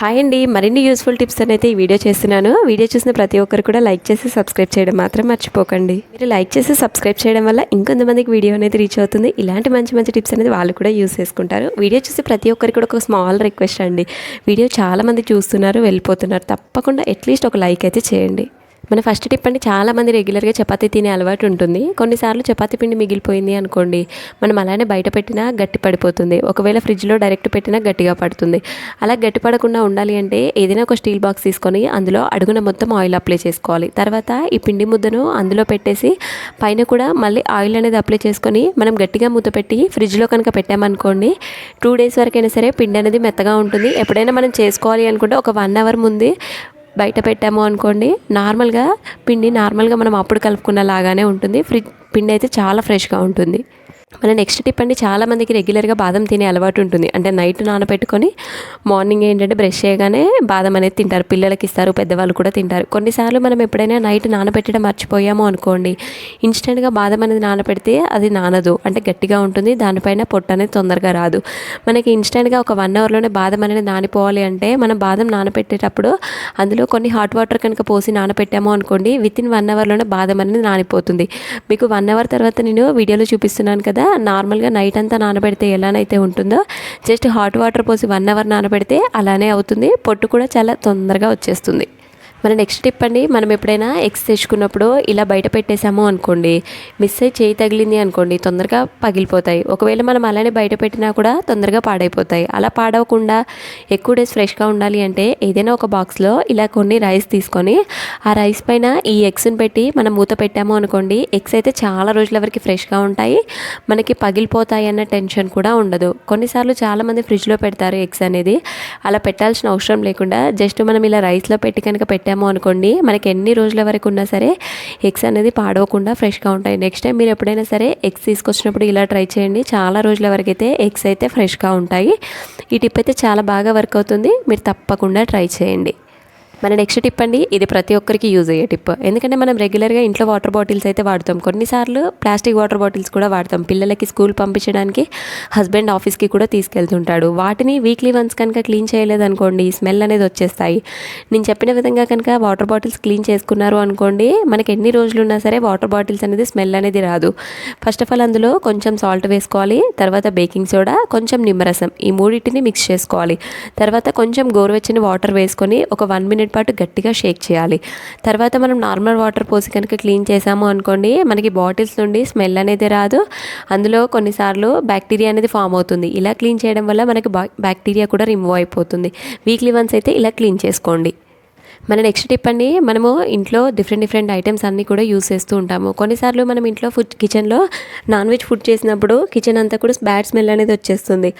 Hi అండి. మరిన్ని useful tips అయితే ఈ వీడియో చేస్తున్నాను. వీడియో చూసిన ప్రతి ఒక్కరు కూడా లైక్ చేసి సబ్స్క్రైబ్ చేయడం మాత్రం మర్చిపోకండి. మీరు లైక్ చేసి సబ్స్క్రైబ్ చేయడం వల్ల ఇంకొంతమందికి వీడియో అనేది రీచ్ అవుతుంది. ఇలాంటి మంచి మంచి టిప్స్ అనేది వాళ్ళు కూడా యూస్ చేసుకుంటారు. వీడియో చూసి ప్రతి ఒక్కరికి కూడా ఒక స్మాల్ రిక్వెస్ట్ అండి. వీడియో చాలామంది చూస్తున్నారు వెళ్ళిపోతున్నారు. తప్పకుండా అట్లీస్ట్ ఒక లైక్ అయితే చేయండి. మన ఫస్ట్ టిప్ అండి చాలా మంది రెగ్యులర్గా చపాతీ తినే అలవాటు ఉంటుంది. కొన్నిసార్లు చపాతీ పిండి మిగిలిపోయింది అనుకోండి మనం అలానే బయట పెట్టినా గట్టి పడిపోతుంది. ఒకవేళ ఫ్రిడ్జ్లో డైరెక్ట్ పెట్టినా గట్టిగా పడుతుంది. అలా గట్టి పడకుండా ఉండాలి అంటే ఏదైనా ఒక స్టీల్ బాక్స్ తీసుకొని అందులో అడుగున మొత్తం ఆయిల్ అప్లై చేసుకోవాలి. తర్వాత ఈ పిండి ముద్దను అందులో పెట్టేసి పైన కూడా మళ్ళీ ఆయిల్ అనేది అప్లై చేసుకొని మనం గట్టిగా మూత పెట్టి ఫ్రిడ్జ్లో కనుక పెట్టామనుకోండి టూ డేస్ వరకైనా సరే పిండి అనేది మెత్తగా ఉంటుంది. ఎప్పుడైనా మనం చేసుకోవాలి అనుకుంటే ఒక వన్ అవర్ ముందే బయట పెట్టాము అనుకోండి నార్మల్గా పిండి నార్మల్గా మనం అప్పుడు కలుపుకున్న లాగానే ఉంటుంది. ఫ్రిడ్జ్ పిండి అయితే చాలా ఫ్రెష్గా ఉంటుంది. మన నెక్స్ట్ టిప్ అండి చాలా మందికి రెగ్యులర్గా బాదం తినే అలవాటు ఉంటుంది. అంటే నైట్ నానబెట్టుకొని మార్నింగ్ ఏంటంటే బ్రష్ చేయగానే బాదం అనేది తింటారు. పిల్లలకి ఇస్తారు పెద్దవాళ్ళు కూడా తింటారు. కొన్నిసార్లు మనం ఎప్పుడైనా నైట్ నానబెట్టడం మర్చిపోయాము అనుకోండి ఇన్స్టెంట్గా బాదం అనేది నానబెడితే అది నానదు. అంటే గట్టిగా ఉంటుంది దానిపైన పొట్టు అనేది తొందరగా రాదు. మనకి ఇన్స్టెంట్గా ఒక వన్ అవర్లోనే బాదం అనేది నానిపోవాలి అంటే మనం బాదం నానబెట్టేటప్పుడు అందులో కొన్ని హాట్ వాటర్ కనుక పోసి నానబెట్టాము అనుకోండి విత్ ఇన్ వన్ అవర్లోనే బాదం అనేది నానిపోతుంది. మీకు వన్ అవర్ తర్వాత నేను వీడియోలో చూపిస్తున్నాను కదా నార్మల్గా నైట్ అంతా నానబెడితే ఎలానైతే ఉంటుందో జస్ట్ హాట్ వాటర్ పోసి వన్ అవర్ నానబెడితే అలానే అవుతుంది. పొట్టు కూడా చాలా తొందరగా వచ్చేస్తుంది. మన నెక్స్ట్ టిప్ అండి మనం ఎప్పుడైనా ఎగ్స్ తెచ్చుకున్నప్పుడు ఇలా బయట పెట్టేసాము అనుకోండి మిస్ అయ్యి చేయి తగిలింది అనుకోండి తొందరగా పగిలిపోతాయి. ఒకవేళ మనం అలానే బయట పెట్టినా కూడా తొందరగా పాడైపోతాయి. అలా పాడవకుండా ఎక్కువ డేస్ ఫ్రెష్గా ఉండాలి అంటే ఏదైనా ఒక బాక్స్లో ఇలా కొన్ని రైస్ తీసుకొని ఆ రైస్ పైన ఈ ఎగ్స్ని పెట్టి మనం మూత పెట్టాము అనుకోండి ఎగ్స్ అయితే చాలా రోజుల వరకు ఫ్రెష్గా ఉంటాయి. మనకి పగిలిపోతాయి అన్న టెన్షన్ కూడా ఉండదు. కొన్నిసార్లు చాలామంది ఫ్రిడ్జ్లో పెడతారు ఎగ్స్ అనేది. అలా పెట్టాల్సిన అవసరం లేకుండా జస్ట్ మనం ఇలా రైస్లో పెట్టి కనుక పెట్టి పెట్టాము అనుకోండి మనకి ఎన్ని రోజుల వరకు ఉన్నా సరే ఎగ్స్ అనేది పాడవకుండా ఫ్రెష్గా ఉంటాయి. నెక్స్ట్ టైం మీరు ఎప్పుడైనా సరే ఎగ్స్ తీసుకొచ్చినప్పుడు ఇలా ట్రై చేయండి. చాలా రోజుల వరకు అయితే ఎగ్స్ అయితే ఫ్రెష్గా ఉంటాయి. ఈ టిప్ అయితే చాలా బాగా వర్క్ అవుతుంది. మీరు తప్పకుండా ట్రై చేయండి. మన నెక్స్ట్ టిప్ అండి ఇది ప్రతి ఒక్కరికి యూజ్ అయ్యే టిప్ ఎందుకంటే మనం రెగ్యులర్గా ఇంట్లో వాటర్ బాటిల్స్ అయితే వాడతాం. కొన్నిసార్లు ప్లాస్టిక్ వాటర్ బాటిల్స్ కూడా వాడతాం. పిల్లలకి స్కూల్ పంపించడానికి హస్బెండ్ ఆఫీస్కి కూడా తీసుకెళ్తుంటాడు. వాటిని వీక్లీ వన్స్ కనుక క్లీన్ చేయలేదనుకోండి స్మెల్ అనేది వచ్చేస్తాయి. నేను చెప్పిన విధంగా కనుక వాటర్ బాటిల్స్ క్లీన్ చేసుకున్నారు అనుకోండి మనకి ఎన్ని రోజులు ఉన్నా సరే వాటర్ బాటిల్స్ అనేది స్మెల్ అనేది రాదు. ఫస్ట్ ఆఫ్ ఆల్ అందులో కొంచెం సాల్ట్ వేసుకోవాలి తర్వాత బేకింగ్ సోడా కొంచెం నిమ్మరసం ఈ మూడింటిని మిక్స్ చేసుకోవాలి. తర్వాత కొంచెం గోరువెచ్చని వాటర్ వేసుకొని ఒక వన్ మినిట్ పాటు గట్టిగా షేక్ చేయాలి. తర్వాత మనం నార్మల్ వాటర్ పోసి కనుక క్లీన్ చేసాము అనుకోండి మనకి బాటిల్స్ నుండి స్మెల్ అనేది రాదు. అందులో కొన్నిసార్లు బ్యాక్టీరియా అనేది ఫామ్ అవుతుంది. ఇలా క్లీన్ చేయడం వల్ల మనకి బ్యాక్టీరియా కూడా రిమూవ్ అయిపోతుంది. వీక్లీ వన్స్ అయితే ఇలా క్లీన్ చేసుకోండి. మన నెక్స్ట్ టిప్ అండి మనము ఇంట్లో డిఫరెంట్ డిఫరెంట్ ఐటమ్స్ అన్నీ కూడా యూస్ చేస్తూ ఉంటాము. కొన్నిసార్లు మనం ఇంట్లో ఫుడ్ కిచెన్లో నాన్ వెజ్ ఫుడ్ చేసినప్పుడు కిచెన్ అంతా కూడా బ్యాడ్ స్మెల్ అనేది వచ్చేస్తుంది.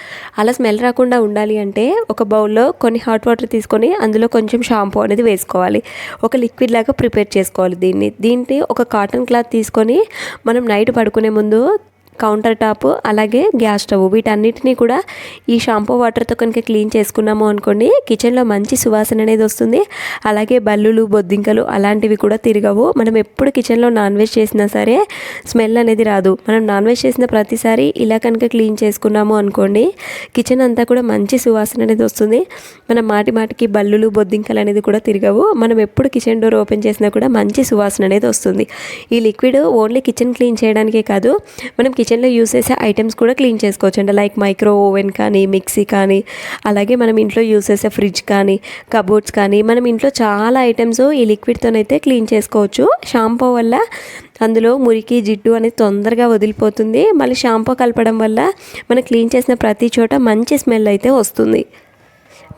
అలా స్మెల్ రాకుండా ఉండాలి అంటే ఒక బౌల్లో కొన్ని హాట్ వాటర్ తీసుకొని అందులో కొంచెం షాంపూ అనేది వేసుకోవాలి. ఒక లిక్విడ్ లాగా ప్రిపేర్ చేసుకోవాలి దీన్ని. దీన్ని ఒక కాటన్ క్లాత్ తీసుకొని మనం నైట్ పడుకునే ముందు కౌంటర్ టాప్ అలాగే గ్యాస్ స్టవ్. వీటన్నిటిని కూడా ఈ షాంపూ వాటర్తో కనుక క్లీన్ చేసుకున్నాము అనుకోండి కిచెన్లో మంచి సువాసన అనేది వస్తుంది. అలాగే బల్లులు బొద్దింకలు అలాంటివి కూడా తిరగవు. మనం ఎప్పుడు కిచెన్లో నాన్ వెజ్ చేసినా సరే స్మెల్ అనేది రాదు. మనం నాన్ వెజ్ చేసిన ప్రతిసారి ఇలా కనుక క్లీన్ చేసుకున్నాము అనుకోండి కిచెన్ అంతా కూడా మంచి సువాసన అనేది వస్తుంది. మనం మాటి మాటికి బల్లులు బొద్దింకలు అనేది కూడా తిరగవు. మనం ఎప్పుడు కిచెన్ డోర్ ఓపెన్ చేసినా కూడా మంచి సువాసన అనేది వస్తుంది. ఈ లిక్విడ్ ఓన్లీ కిచెన్ క్లీన్ చేయడానికే కాదు మనం కిచెన్ కిచెన్లో యూస్ చేసే ఐటమ్స్ కూడా క్లీన్ చేసుకోవచ్చు. అండి లైక్ మైక్రో ఓవెన్ కానీ మిక్సీ కానీ అలాగే మనం ఇంట్లో యూస్ చేసే ఫ్రిడ్జ్ కానీ కబోర్డ్స్ కానీ మనం ఇంట్లో చాలా ఐటమ్స్ ఈ లిక్విడ్తోనైతే క్లీన్ చేసుకోవచ్చు. షాంపూ వల్ల అందులో మురికి జిడ్డు అనేది తొందరగా వదిలిపోతుంది. మళ్ళీ షాంపూ కలపడం వల్ల మనం క్లీన్ చేసిన ప్రతి చోట మంచి స్మెల్ అయితే వస్తుంది.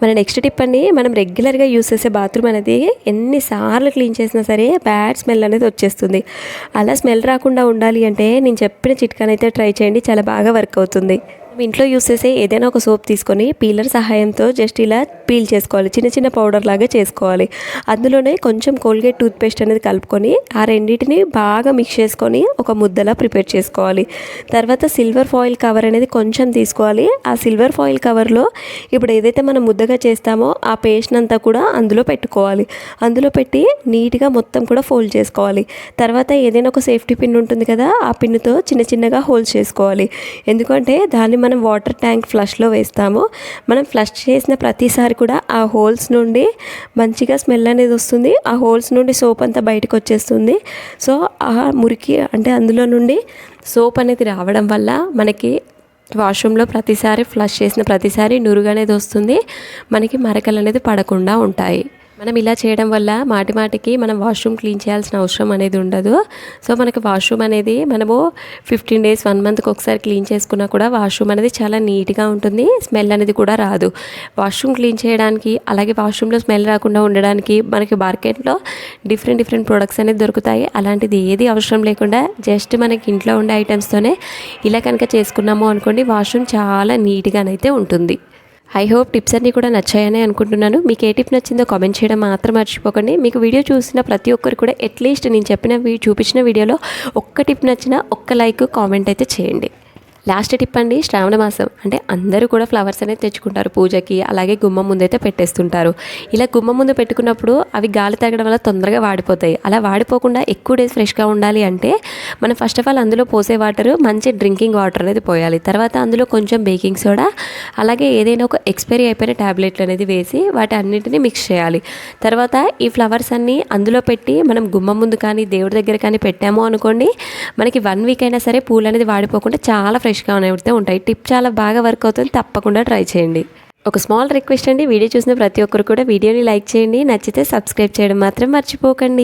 మన నెక్స్ట్ టిప్ అండి మనం రెగ్యులర్గా యూస్ చేసే బాత్రూమ్ అనేది ఎన్నిసార్లు క్లీన్ చేసినా సరే బ్యాడ్ స్మెల్ అనేది వచ్చేస్తుంది. అలా స్మెల్ రాకుండా ఉండాలి అంటే నేను చెప్పిన చిట్కానైతే ట్రై చేయండి చాలా బాగా వర్క్ అవుతుంది. ఇంట్లో యూస్ చేసే ఏదైనా ఒక సోప్ తీసుకొని పీలర్ సహాయంతో జస్ట్ ఇలా పీల్ చేసుకోవాలి. చిన్న చిన్న పౌడర్ లాగా చేసుకోవాలి. అందులోనే కొంచెం కోల్గేట్ టూత్పేస్ట్ అనేది కలుపుకొని ఆ రెండింటిని బాగా మిక్స్ చేసుకొని ఒక ముద్దలా ప్రిపేర్ చేసుకోవాలి. తర్వాత సిల్వర్ ఫాయిల్ కవర్ అనేది కొంచెం తీసుకోవాలి. ఆ సిల్వర్ ఫాయిల్ కవర్లో ఇప్పుడు ఏదైతే మనం ముద్దగా చేస్తామో ఆ పేస్ట్ అంతా కూడా అందులో పెట్టుకోవాలి. అందులో పెట్టి నీట్గా మొత్తం కూడా ఫోల్డ్ చేసుకోవాలి. తర్వాత ఏదైనా ఒక సేఫ్టీ పిన్ ఉంటుంది కదా ఆ పిన్నుతో చిన్న చిన్నగా హోల్డ్ చేసుకోవాలి. ఎందుకంటే దాన్ని మనం మనం వాటర్ ట్యాంక్ ఫ్లష్లో వేస్తామో. మనం ఫ్లష్ చేసిన ప్రతిసారి కూడా ఆ హోల్స్ నుండి మంచిగా స్మెల్ అనేది వస్తుంది. ఆ హోల్స్ నుండి సోప్ అంతా బయటకు వచ్చేస్తుంది. సో ఆ మురికి అంటే అందులో నుండి సోప్ అనేది రావడం వల్ల మనకి వాష్రూమ్లో ప్రతిసారి ఫ్లష్ చేసిన ప్రతిసారి నురుగు అనేది వస్తుంది. మనకి మరకలు అనేది పడకుండా ఉంటాయి. మనం ఇలా చేయడం వల్ల మాటి మాటికి మనం వాష్రూమ్ క్లీన్ చేయాల్సిన అవసరం అనేది ఉండదు. సో మనకి వాష్రూమ్ అనేది మనము ఫిఫ్టీన్ డేస్ వన్ మంత్కి ఒకసారి క్లీన్ చేసుకున్నా కూడా వాష్రూమ్ అనేది చాలా నీట్గా ఉంటుంది. స్మెల్ అనేది కూడా రాదు. వాష్రూమ్ క్లీన్ చేయడానికి అలాగే వాష్రూమ్లో స్మెల్ రాకుండా ఉండడానికి మనకి మార్కెట్లో డిఫరెంట్ డిఫరెంట్ ప్రొడక్ట్స్ అనేది దొరుకుతాయి. అలాంటిది ఏది అవసరం లేకుండా జస్ట్ మనకి ఇంట్లో ఉండే ఐటమ్స్తోనే ఇలా కనుక చేసుకున్నాము అనుకోండి వాష్రూమ్ చాలా నీట్గానైతే ఉంటుంది. ఐ హోప్ టిప్స్ అన్నీ కూడా నచ్చాయని అనుకుంటున్నాను. మీకు ఏ టిప్ నచ్చిందో కామెంట్ చేయడం మాత్రం మర్చిపోకండి. మీకు వీడియో చూసిన ప్రతి ఒక్కరు కూడా అట్లీస్ట్ నేను చెప్పిన చూపించిన వీడియోలో ఒక్క టిప్ నచ్చినా ఒక్క లైక్ కామెంట్ అయితే చేయండి. లాస్ట్ టిప్ అండి శ్రావణ మాసం. అంటే అందరూ కూడా ఫ్లవర్స్ అనేది తెచ్చుకుంటారు పూజకి అలాగే గుమ్మం ముందు అయితే పెట్టేస్తుంటారు. ఇలా గుమ్మం ముందు పెట్టుకున్నప్పుడు అవి గాలి తగ్గడం వల్ల తొందరగా వాడిపోతాయి. అలా వాడిపోకుండా ఎక్కువ డేస్ ఫ్రెష్గా ఉండాలి అంటే మనం ఫస్ట్ ఆఫ్ ఆల్ అందులో పోసే వాటర్ మంచి డ్రింకింగ్ వాటర్ అనేది పోయాలి. తర్వాత అందులో కొంచెం బేకింగ్ సోడా అలాగే ఏదైనా ఒక ఎక్స్పైరీ అయిపోయిన ట్యాబ్లెట్లు అనేది వేసి వాటి అన్నింటినీ మిక్స్ చేయాలి. తర్వాత ఈ ఫ్లవర్స్ అన్నీ అందులో పెట్టి మనం గుమ్మం ముందు కానీ దేవుడి దగ్గర కానీ పెట్టాము అనుకోండి మనకి వన్ వీక్ అయినా సరే పూలు అనేది వాడిపోకుండా చాలా ఫ్రెష్గా అయితే ఉంటాయి. టిప్ చాలా బాగా వర్క్ అవుతుంది. తప్పకుండా ట్రై చేయండి. ఒక స్మాల్ రిక్వెస్ట్ అండి. వీడియో చూసిన ప్రతి ఒక్కరు కూడా వీడియోని లైక్ చేయండి. నచ్చితే సబ్స్క్రైబ్ చేయడం మాత్రం మర్చిపోకండి.